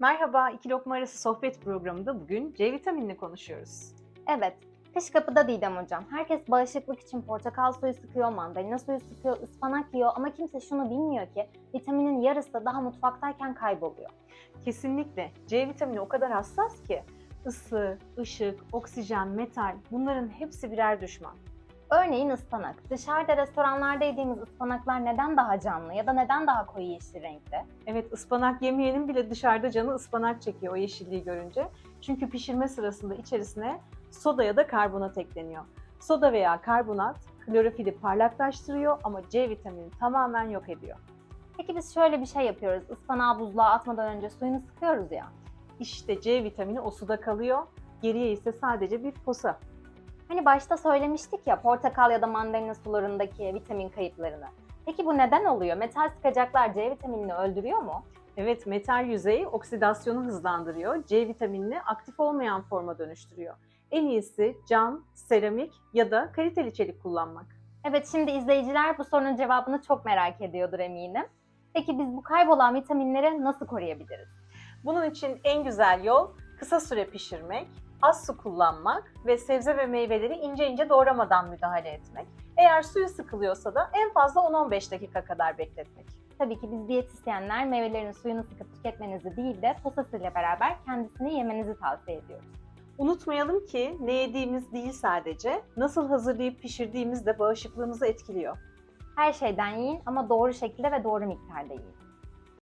Merhaba, İki Lokma Arası Sohbet programında bugün C vitaminini konuşuyoruz. Evet, kış kapıda Didem hocam. Herkes bağışıklık için portakal suyu sıkıyor, mandalina suyu sıkıyor, ıspanak yiyor ama kimse şunu bilmiyor ki vitaminin yarısı da daha mutfaktayken kayboluyor. Kesinlikle C vitamini o kadar hassas ki ısı, ışık, oksijen, metal bunların hepsi birer düşman. Örneğin ıspanak. Dışarıda restoranlarda yediğimiz ıspanaklar neden daha canlı ya da neden daha koyu yeşil renkte? Evet ıspanak yemeyenin bile dışarıda canı ıspanak çekiyor o yeşilliği görünce. Çünkü pişirme sırasında içerisine soda ya da karbonat ekleniyor. Soda veya karbonat klorofili parlaklaştırıyor ama C vitaminini tamamen yok ediyor. Peki biz şöyle bir şey yapıyoruz. Ispanağı buzluğa atmadan önce suyunu sıkıyoruz ya. İşte C vitamini o suda kalıyor. Geriye ise sadece bir posa. Hani başta söylemiştik ya portakal ya da mandalina sularındaki vitamin kayıplarını. Peki bu neden oluyor? Metal sıkacaklar C vitaminini öldürüyor mu? Evet, metal yüzey oksidasyonu hızlandırıyor. C vitaminini aktif olmayan forma dönüştürüyor. En iyisi cam, seramik ya da kaliteli çelik kullanmak. Evet şimdi izleyiciler bu sorunun cevabını çok merak ediyordur eminim. Peki biz bu kaybolan vitaminleri nasıl koruyabiliriz? Bunun için en güzel yol kısa süre pişirmek, az su kullanmak ve sebze ve meyveleri ince ince doğramadan müdahale etmek. Eğer suyu sıkılıyorsa da en fazla 10-15 dakika kadar bekletmek. Tabii ki biz diyetisyenler meyvelerin suyunu sıkıp tüketmenizi değil de posasıyla beraber kendisini yemenizi tavsiye ediyoruz. Unutmayalım ki ne yediğimiz değil sadece, nasıl hazırlayıp pişirdiğimiz de bağışıklığımızı etkiliyor. Her şeyden yiyin ama doğru şekilde ve doğru miktarda yiyin.